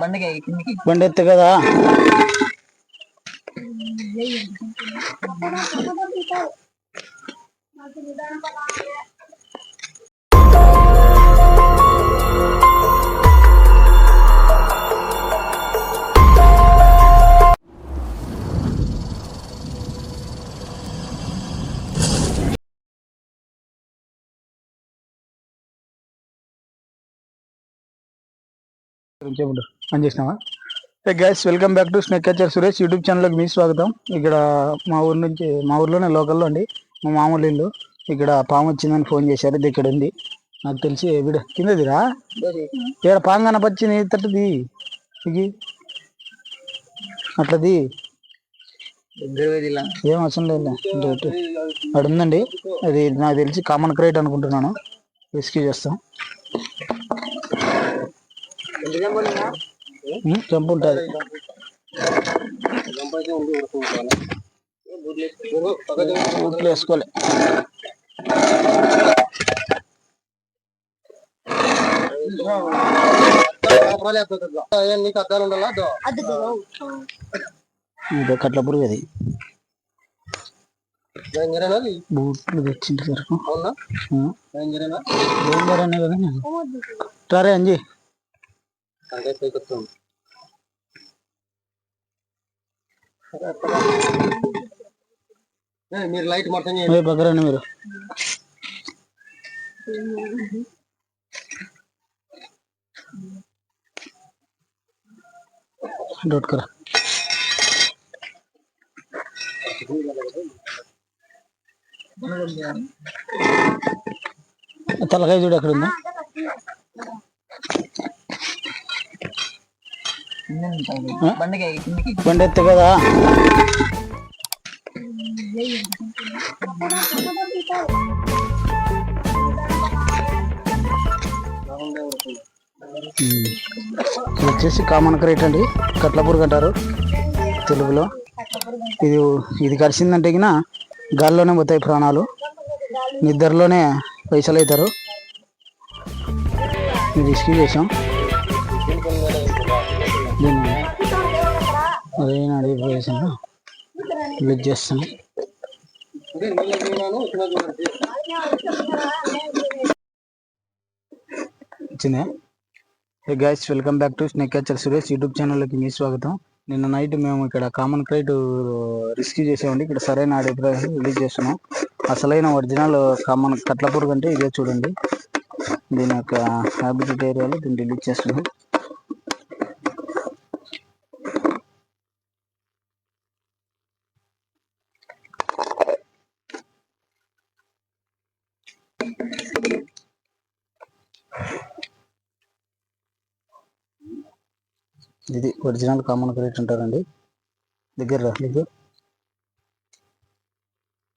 బండికి కిందికి బండి ఎత్తు కదా చెప్పండి అని చేసినావా? Hey guys welcome back to snake catcher Suresh YouTube ఛానల్కి మీ స్వాగతం. ఇక్కడ మా ఊరు నుంచి మా ఊర్లోనే లోకల్లో అండి. మా మామూలు ఇల్లు. ఇక్కడ పాము వచ్చిందని ఫోన్ చేశారు. ఇది ఇక్కడ ఉంది. నాకు తెలిసి వీడు కిందదిరా ఇక్కడ పాము కనపచ్చింది. నీ ఇది. అట్లది. ఏం అవసరం లేదు. అక్కడ ఉందండి. అది నాకు తెలిసి కామన్ క్రేట్ అనుకుంటున్నాను. రెస్క్యూ చేస్తాం. జంప్ ఉంటుంది. ఊట్లు వేసుకోలే. నీకు అద్దాలు ఉండాలా ఇదే కట్ల పురుగు అది బూట్లు తెచ్చింటి సరుకు డేంజర్ అనే కదా? నేను సరే అంజీ. అంటే పైకొస్తాం మీరు లైట్ మొత్తం చేయండి ఏ పక్కరండి మీరు డోట్ కరా తలకాయ చూడు ఎక్కడ ఉందా బండి ఎత్తు కదా. వచ్చేసి కామన్ క్రేట్ అండి కట్లపూర్ అంటారు తెలుగులో. ఇది ఇది కలిసిందంటే గిన గాల్లోనే పోతాయి ప్రాణాలు. నిద్రలోనే పైసలు అవుతారు ఇది రిస్క్ చేసాం దీన్ని అదే నాది చేసాను రిలీజ్ చేస్తాను వచ్చిందే hey guys welcome back to snake catcher Suresh YouTube ఛానల్కి మీ స్వాగతం. నిన్న నైట్ మేము ఇక్కడ కామన్ క్రైట్ రిస్క్యూ చేసామండి. ఇక్కడ సరైన ఆడే రిలీజ్ చేస్తున్నాం. అసలైన ఒరిజినల్ కామన్ కట్లపూర్ కంటే ఇదే చూడండి. దీని యొక్క హ్యాబిటెట్ ఏరియాలో దీన్ని రిలీజ్ చేస్తున్నాం. ఇది ఒరిజినల్ కామన్ క్రెడిట్ అంటారండి. దగ్గర రా, ఇది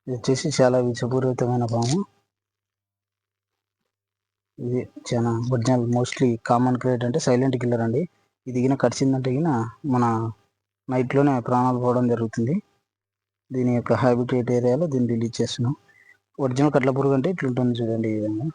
వచ్చేసి చాలా విషపూరితమైన పాము. ఇది చాలా ఒరిజినల్ మోస్ట్లీ కామన్ క్రెడిట్ అంటే సైలెంట్ కిల్లర్ అండి. ఇది గిన కరిచిందంటే గిన మన నైట్లోనే ప్రాణాలు పోవడం జరుగుతుంది. దీని యొక్క హ్యాబిటేట్ ఏరియాలో దీన్ని రిలీజ్ చేస్తున్నాం. ఒరిజినల్ కట్ల పురుగు అంటే ఇట్లుంటుంది చూడండి ఈ విధంగా.